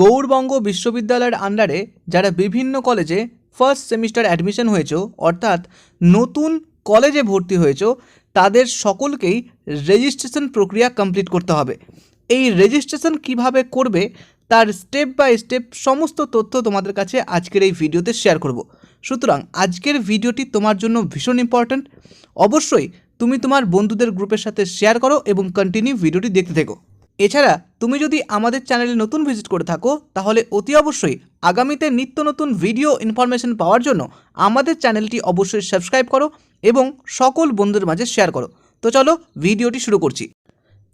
গৌড়বঙ্গ বিশ্ববিদ্যালয়ের আন্ডারে যারা বিভিন্ন কলেজে ফার্স্ট সেমিস্টার অ্যাডমিশন হয়েছো, অর্থাৎ নতুন কলেজে ভর্তি হয়েছো, তাদের সকলকেই রেজিস্ট্রেশন প্রক্রিয়া কমপ্লিট করতে হবে। এই রেজিস্ট্রেশন কীভাবে করবে, তার স্টেপ বাই স্টেপ সমস্ত তথ্য তোমাদের কাছে আজকের এই ভিডিওতে শেয়ার করব। সুতরাং আজকের ভিডিওটি তোমার জন্য ভীষণ ইম্পর্ট্যান্ট অবশ্যই তুমি তোমার বন্ধুদের গ্রুপের সাথে শেয়ার করো এবং কন্টিনিউ ভিডিওটি দেখতে থেকো। এছাড়া তুমি যদি আমাদের চ্যানেলে নতুন ভিজিট করে থাকো, তাহলে অতি অবশ্যই আগামীতে নিত্য নতুন ভিডিও ইনফরমেশন পাওয়ার জন্য আমাদের চ্যানেলটি অবশ্যই সাবস্ক্রাইব করো এবং সকল বন্ধুদের মাঝে শেয়ার করো। তো চলো ভিডিওটি শুরু করছি।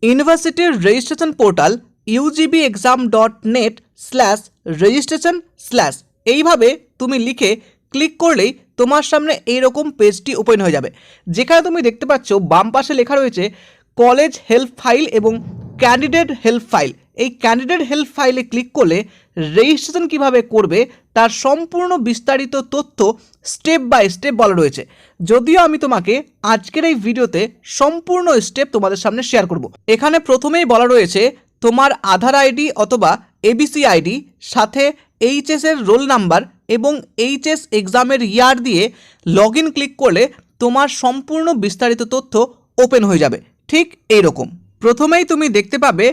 ইউনিভার্সিটির registration portal UGB exam dot net slash registration slash এইভাবে তুমি লিখে ক্লিক করলেই তোমার সামনে এইরকম পেজটি ওপেন হয়ে যাবে। যেখানে তুমি দেখতে পাচ্ছ বাম পাশে লেখা রয়েছে, কলেজ হেল্প ফাইল এবং ক্যান্ডিডেট হেল্প ফাইল এই ক্যান্ডিডেট হেল্প ফাইলে ক্লিক করলে রেজিস্ট্রেশন কীভাবে করবে তার সম্পূর্ণ বিস্তারিত তথ্য স্টেপ বাই স্টেপ বলা রয়েছে। যদিও আমি তোমাকে আজকের এই ভিডিওতে সম্পূর্ণ স্টেপ তোমাদের সামনে শেয়ার করব। এখানে প্রথমেই বলা রয়েছে তোমার আধার আইডি অথবা এবিসি আইডি সাথে এইচএস এর রোল নাম্বার এবং এইচএস এক্সামের ইয়ার দিয়ে লগ ক্লিক করলে তোমার সম্পূর্ণ বিস্তারিত তথ্য ওপেন হয়ে যাবে। ঠিক এইরকম। প্রথমেই তুমি দেখতে পাবে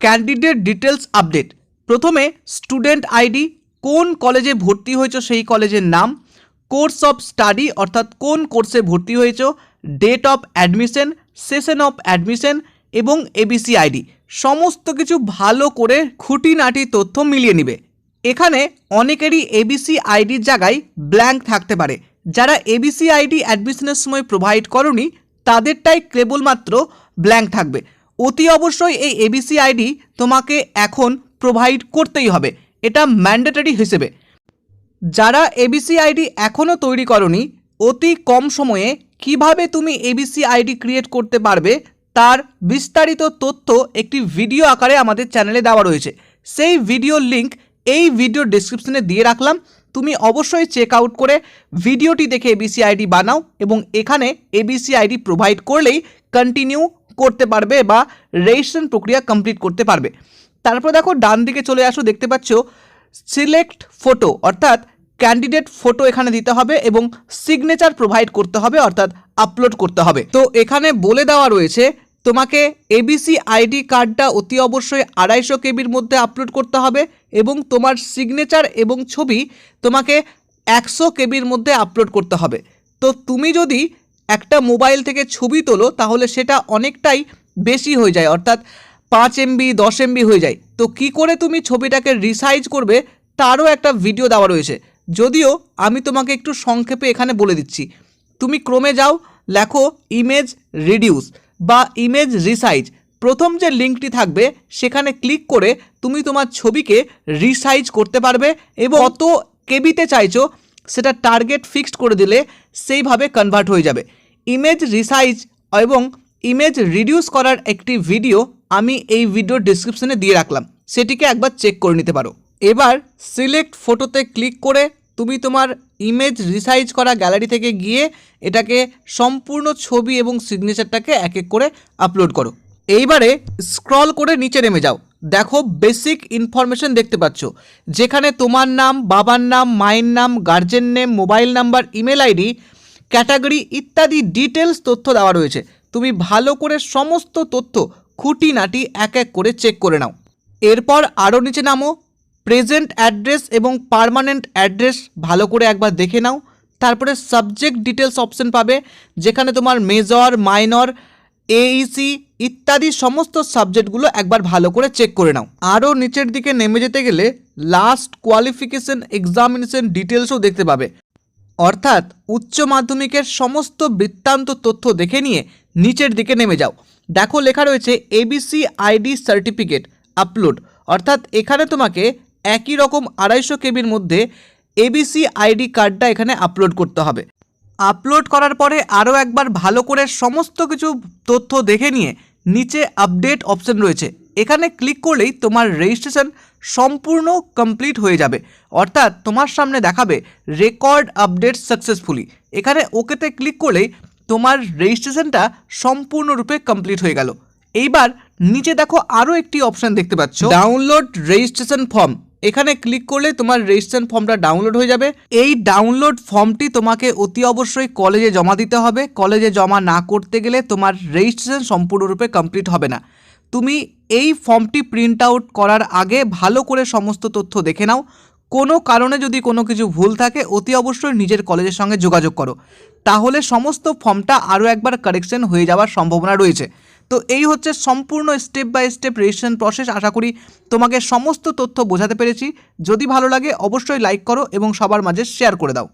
ক্যান্ডিডেট ডিটেলস আপডেট প্রথমে স্টুডেন্ট আইডি কোন কলেজে ভর্তি হয়েছো সেই কলেজের নাম কোর্স অফ স্টাডি অর্থাৎ কোন কোর্সে ভর্তি হয়েছ date of admission session of admission এবং এবিসি আইডি সমস্ত কিছু ভালো করে খুঁটিনাটি তথ্য মিলিয়ে নিবে। এখানে অনেকেরই এবিসি আইডির জায়গায় ব্ল্যাঙ্ক থাকতে পারে। যারা এবিসি আইডি অ্যাডমিশনের সময় প্রোভাইড করনি, তাদেরটাই কেবলমাত্র ব্ল্যাঙ্ক থাকবে। অতি অবশ্যই এই এবিসি আইডি তোমাকে এখন প্রোভাইড করতেই হবে। এটা ম্যান্ডেটরি হিসেবে। যারা এবিসি আইডি এখনও তৈরি করনি, অতি কম সময়ে কীভাবে তুমি এবিসি আইডি ক্রিয়েট করতে পারবে, তার বিস্তারিত তথ্য একটি ভিডিও আকারে আমাদের চ্যানেলে দেওয়া রয়েছে। সেই ভিডিওর লিঙ্ক এই ভিডিও ডিসক্রিপশনে দিয়ে রাখলাম। তুমি অবশ্যই চেক আউট করে ভিডিওটি দেখে এবিসি আইডি বানাও এবং এখানে এবিসি আইডি প্রোভাইড করলেই কন্টিনিউ করতে পারবে বা রেজিস্ট্রেশন প্রক্রিয়া কমপ্লিট করতে পারবে। তারপর দেখো, ডান দিকে চলে আসো, দেখতে পাচ্ছ সিলেক্ট ফটো অর্থাৎ ক্যান্ডিডেট ফটো এখানে দিতে হবে এবং সিগনেচার প্রোভাইড করতে হবে, অর্থাৎ আপলোড করতে হবে। তো এখানে বলে দেওয়া রয়েছে, তোমাকে এবিসি আইডি কার্ডটা অতি অবশ্যই আড়াইশো কেবির মধ্যে আপলোড করতে হবে এবং তোমার সিগনেচার এবং ছবি তোমাকে একশো কেবির মধ্যে আপলোড করতে হবে। তো তুমি যদি একটা মোবাইল থেকে ছবি তোলো, তাহলে সেটা অনেকটাই বেশি হয়ে যায়, অর্থাৎ পাঁচ এমবি, দশ এমবি হয়ে যায়। তো কি করে তুমি ছবিটাকে রিসাইজ করবে, তারও একটা ভিডিও দেওয়া রয়েছে। যদিও আমি তোমাকে একটু সংক্ষেপে এখানে বলে দিচ্ছি। তুমি ক্রমে যাও, লেখো ইমেজ রিডিউস বা ইমেজ রিসাইজ প্রথম যে লিঙ্কটি থাকবে, সেখানে ক্লিক করে তুমি তোমার ছবিকে রিসাইজ করতে পারবে এবং কত কেবিতে চাইছো সেটা টার্গেট ফিক্সড করে দিলে সেইভাবে কনভার্ট হয়ে যাবে। ইমেজ রিসাইজ এবং ইমেজ রিডিউস করার একটি ভিডিও আমি এই ভিডিও ডিসক্রিপশনে দিয়ে রাখলাম। সেটিকে একবার চেক করে নিতে পারো। এবার সিলেক্ট ফটোতে ক্লিক করে তুমি তোমার ইমেজ রিসাইজ করা গ্যালারি থেকে গিয়ে এটাকে সম্পূর্ণ ছবি এবং সিগনেচারটাকে এক এক করে আপলোড করো। এইবারে স্ক্রল করে নিচে নেমে যাও। দেখো বেসিক ইনফরমেশন দেখতে পাচ্ছ। যেখানে তোমার নাম, বাবার নাম, মায়ের নাম guardian name mobile number email ID category ইত্যাদি ডিটেলস তথ্য দেওয়া রয়েছে। তুমি ভালো করে সমস্ত তথ্য খুঁটিনাটি এক এক করে চেক করে নাও। এরপর আরও নিচে নামো। প্রেজেন্ট অ্যাড্রেস এবং পার্মানেন্ট অ্যাড্রেস ভালো করে একবার দেখে নাও। তারপরে সাবজেক্ট ডিটেলস অপশন পাবে। যেখানে তোমার মেজর মাইনর এইসি ইত্যাদি সমস্ত সাবজেক্টগুলো একবার ভালো করে চেক করে নাও। আরও নিচের দিকে নেমে যেতে গেলে লাস্ট কোয়ালিফিকেশন এক্সামিনেশন ডিটেলসও দেখতে পাবে। অর্থাৎ উচ্চ মাধ্যমিকের সমস্ত বৃত্তান্ত তথ্য দেখে নিয়ে নিচের দিকে নেমে যাও। দেখো লেখা রয়েছে এবিসি আইডি সার্টিফিকেট আপলোড অর্থাৎ এখানে তোমাকে একই রকম আড়াইশো কেবির মধ্যে এবিসি আইডি কার্ডটা এখানে আপলোড করতে হবে। আপলোড করার পরে আরও একবার ভালো করে সমস্ত কিছু তথ্য দেখে নিয়ে নিচে আপডেট অপশন রয়েছে। এখানে ক্লিক করলেই তোমার রেজিস্ট্রেশন সম্পূর্ণ কমপ্লিট হয়ে যাবে। অর্থাৎ তোমার সামনে দেখাবে রেকর্ড আপডেট সাকসেসফুলি এখানে ওকেতে ক্লিক করলেই তোমার রেজিস্ট্রেশনটা সম্পূর্ণরূপে কমপ্লিট হয়ে গেল। এইবার নিচে দেখো আরও একটি অপশন দেখতে পাচ্ছ। ডাউনলোড রেজিস্ট্রেশন ফর্ম এখানে ক্লিক করলে তোমার রেজিস্ট্রেশন ফর্মটা ডাউনলোড হয়ে যাবে। এই ডাউনলোড ফর্মটি তোমাকে অতি অবশ্যই কলেজে জমা দিতে হবে। কলেজে জমা না করতে গেলে তোমার রেজিস্ট্রেশন সম্পূর্ণরূপে কমপ্লিট হবে না। তুমি এই ফর্মটি প্রিন্ট আউট করার আগে ভালো করে সমস্ত তথ্য দেখে নাও। কোনো কারণে যদি কোনো কিছু ভুল থাকে, অতি অবশ্যই নিজের কলেজের সঙ্গে যোগাযোগ করো। তাহলে সমস্ত ফর্মটা আরও একবার কারেকশন হয়ে যাওয়ার সম্ভাবনা রয়েছে। তো এই হচ্ছে সম্পূর্ণ step by step registration process আশা করি তোমাকে সমস্ত তথ্য বোঝাতে পেরেছি। যদি ভালো লাগে, অবশ্যই লাইক করো এবং সবার মাঝে শেয়ার করে দাও।